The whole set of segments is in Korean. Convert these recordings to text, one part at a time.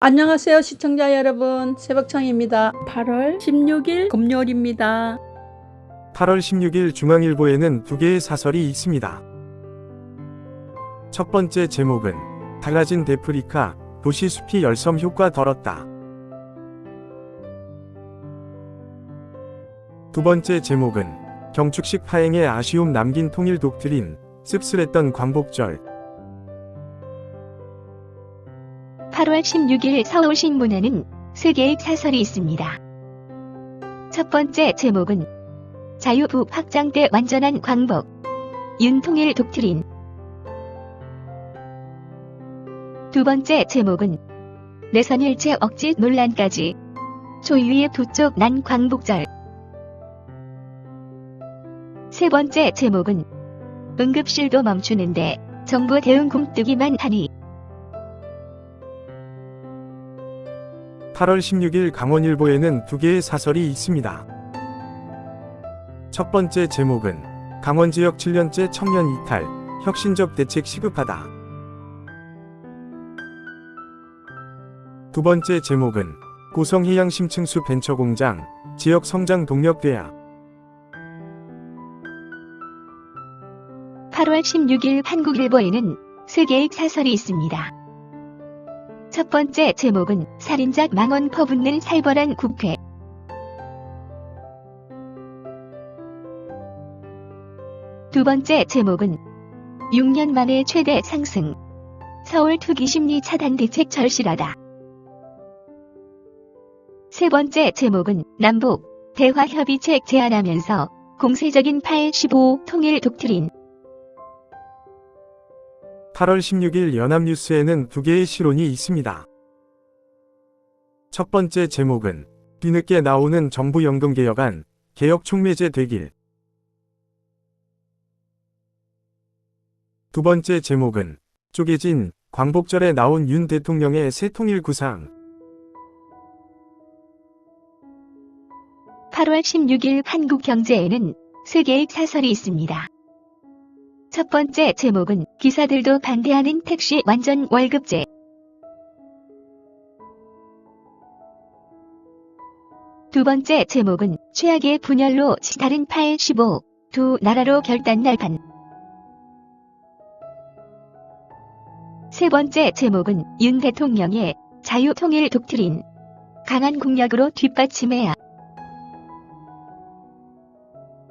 안녕하세요 시청자 여러분 새벽창입니다 8월 16일 금요일입니다 8월 16일 중앙일보에는 두 개의 사설이 있습니다. 첫 번째 제목은 달라진 데프리카 도시 숲이 열섬 효과 덜었다. 두 번째 제목은 경축식 파행에 아쉬움 남긴 통일 독트린 씁쓸했던 광복절 8월 16일 서울 신문에는 세 개의 사설이 있습니다. 첫 번째 제목은 자유부 확장 때 완전한 광복. 윤통일 독트린. 두 번째 제목은 내선일체 억지 논란까지. 초유의 도쪽 난 광복절. 세 번째 제목은 응급실도 멈추는데 정부 대응 굼뜨기만 하니 8월 16일 강원일보에는 두 개의 사설이 있습니다. 첫 번째 제목은 강원 지역 7년째 청년 이탈, 혁신적 대책 시급하다. 두 번째 제목은 고성해양 심층수 벤처공장, 지역 성장 동력 대야. 8월 16일 한국일보에는 세 개의 사설이 있습니다. 첫 번째 제목은 살인작 망언 퍼붓는 살벌한 국회. 두 번째 제목은 6년 만에 최대 상승. 서울 투기 심리 차단 대책 절실하다. 세 번째 제목은 남북 대화 협의책 제안하면서 공세적인 8.15 통일 독트린. 8월 16일 연합뉴스에는 두 개의 시론이 있습니다. 첫 번째 제목은 뒤늦게 나오는 정부 연금 개혁안, 개혁 촉매제 되길. 두 번째 제목은 쪼개진 광복절에 나온 윤 대통령의 새 통일 구상. 8월 16일 한국 경제에는 세 개의 사설이 있습니다. 첫 번째 제목은 기사들도 반대하는 택시 완전 월급제. 두 번째 제목은 최악의 분열로 다른 8, 15, 두 나라로 결단 날판. 세 번째 제목은 윤 대통령의 자유통일 독트린. 강한 국력으로 뒷받침해야.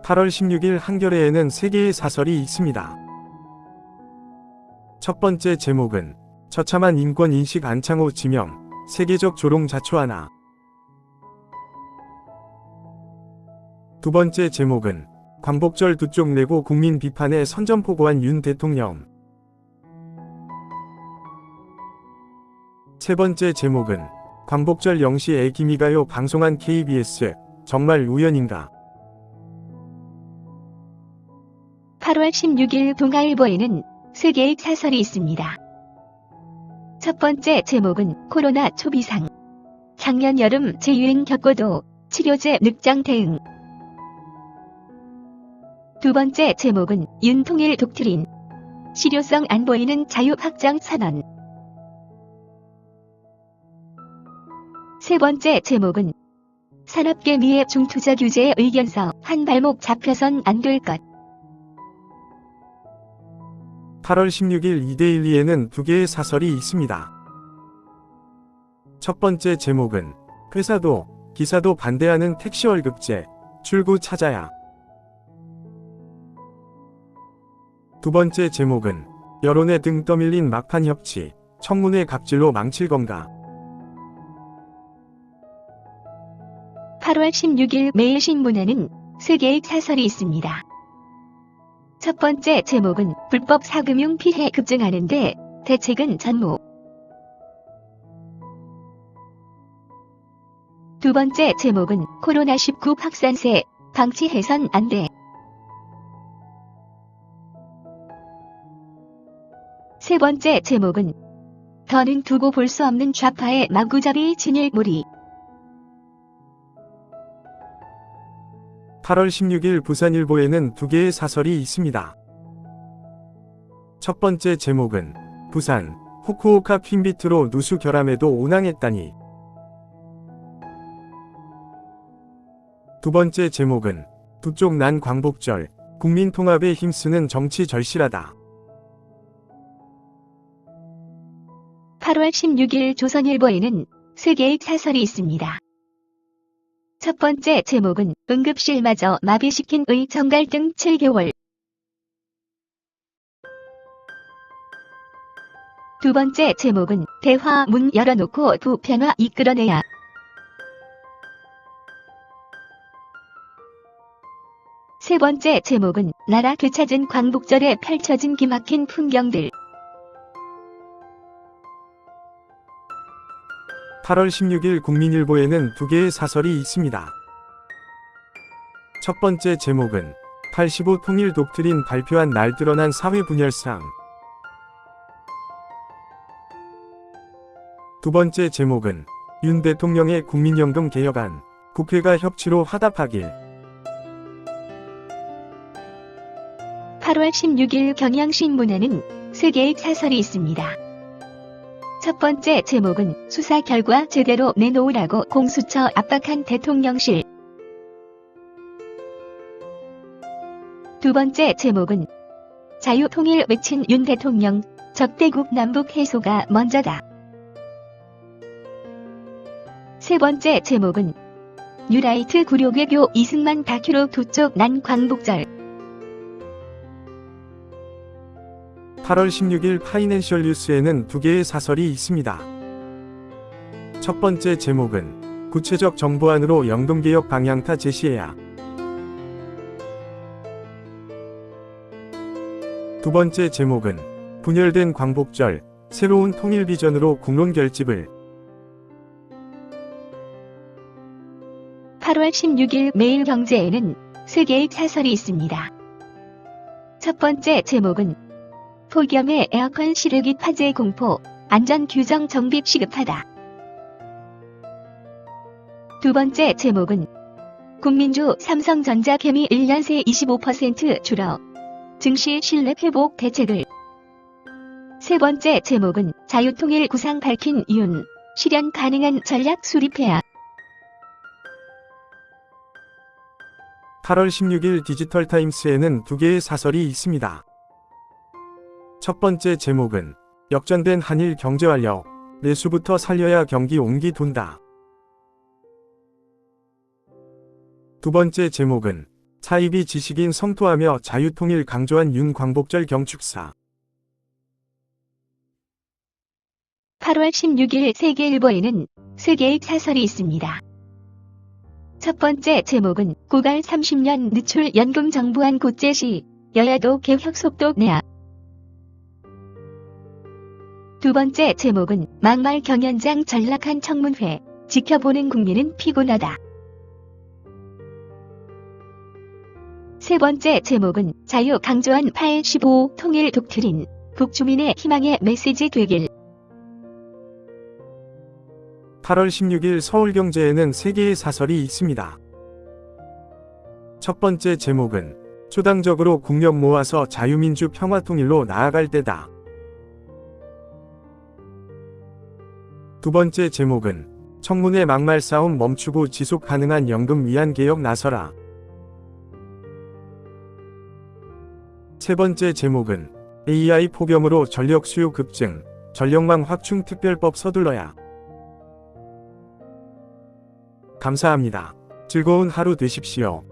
8월 16일 한겨레에는 세 개의 사설이 있습니다. 첫 번째 제목은 처참한 인권 인식 안창호 지명, 세계적 조롱 자초하나. 두 번째 제목은 광복절 두 쪽 내고 국민 비판에 선전포고한 윤 대통령. 세 번째 제목은 광복절 0시 애기미가요 방송한 KBS 정말 우연인가? 8월 16일 동아일보에는 세 개의 사설이 있습니다. 첫 번째 제목은 코로나 초비상. 작년 여름 재유행 겪고도 치료제 늑장 대응. 두 번째 제목은 윤통일 독트린. 실효성 안 보이는 자유 확장 선언. 세 번째 제목은 산업계 미의 중투자 규제의 의견서 한 발목 잡혀선 안 될 것. 8월 16일 이데일리에는 두 개의 사설이 있습니다. 첫 번째 제목은 회사도 기사도 반대하는 택시 월급제 출구 찾아야. 두 번째 제목은 여론에 등 떠밀린 막판 협치 청문회 갑질로 망칠 건가. 8월 16일 매일신문에는 세 개의 사설이 있습니다. 첫 번째 제목은 불법 사금융 피해 급증하는데 대책은 전무. 두 번째 제목은 코로나19 확산세 방치해선 안 돼. 세 번째 제목은 더는 두고 볼 수 없는 좌파의 마구잡이 진일몰이. 8월 16일 부산일보에는 두 개의 사설이 있습니다. 첫 번째 제목은 부산 후쿠오카 퀸비트로 누수 결함에도 운항했다니. 두 번째 제목은 두 쪽 난 광복절, 국민 통합에 힘쓰는 정치 절실하다. 8월 16일 조선일보에는 세 개의 사설이 있습니다. 첫 번째 제목은 응급실마저 마비시킨 의 정 갈등 7개월. 두 번째 제목은 대화 문 열어놓고 부편화 이끌어내야. 세 번째 제목은 나라 되찾은 광복절에 펼쳐진 기막힌 풍경들. 8월 16일 국민일보에는 두 개의 사설이 있습니다. 첫 번째 제목은 85 통일 독트린 발표한 날 드러난 사회 분열상. 두 번째 제목은 윤 대통령의 국민연금 개혁안, 국회가 협치로 화답하길. 8월 16일 경향신문에는 세 개의 사설이 있습니다. 첫 번째 제목은 수사 결과 제대로 내놓으라고 공수처 압박한 대통령실. 두 번째 제목은 자유통일 외친 윤 대통령 적대국 남북 해소가 먼저다. 세 번째 제목은 뉴라이트 구룡외교 이승만 다큐로 두쪽 난 광복절. 8월 16일 파이낸셜 뉴스에는 두 개의 사설이 있습니다. 첫 번째 제목은 구체적 정부안으로 연금개혁 방향타 제시해야. 두 번째 제목은 분열된 광복절, 새로운 통일 비전으로 국론 결집을. 8월 16일 매일경제에는 세 개의 사설이 있습니다. 첫 번째 제목은 폭염에 에어컨 시르기 화재 공포, 안전 규정 정비 시급하다. 두 번째 제목은 국민주 삼성전자 개미 1년 새 25% 줄어 증시 신뢰 회복 대책을 세 번째 제목은 자유통일 구상 밝힌 윤 실현 가능한 전략 수립해야 8월 16일 디지털 타임스에는 두 개의 사설이 있습니다. 첫 번째 제목은 역전된 한일 경제활력, 내수부터 살려야 경기 옹기 돈다. 두 번째 제목은 사입이 지식인 성토하며 자유통일 강조한 윤 광복절 경축사. 8월 16일 세계일보에는 세 개의 사설이 있습니다. 첫 번째 제목은 고갈 30년 늦출 연금 정부안 고제시 여야도 개혁 속도 내야. 두 번째 제목은 막말 경연장 전락한 청문회 지켜보는 국민은 피곤하다. 세 번째 제목은 자유 강조한 85 통일 독트린 북주민의 희망의 메시지 되길. 8월 16일 서울경제에는 세 개의 사설이 있습니다. 첫 번째 제목은 초당적으로 국력 모아서 자유민주 평화통일로 나아갈 때다. 두 번째 제목은 청문회 막말 싸움 멈추고 지속 가능한 연금 위안 개혁 나서라. 세 번째 제목은 AI 폭염으로 전력 수요 급증, 전력망 확충 특별법 서둘러야. 감사합니다. 즐거운 하루 되십시오.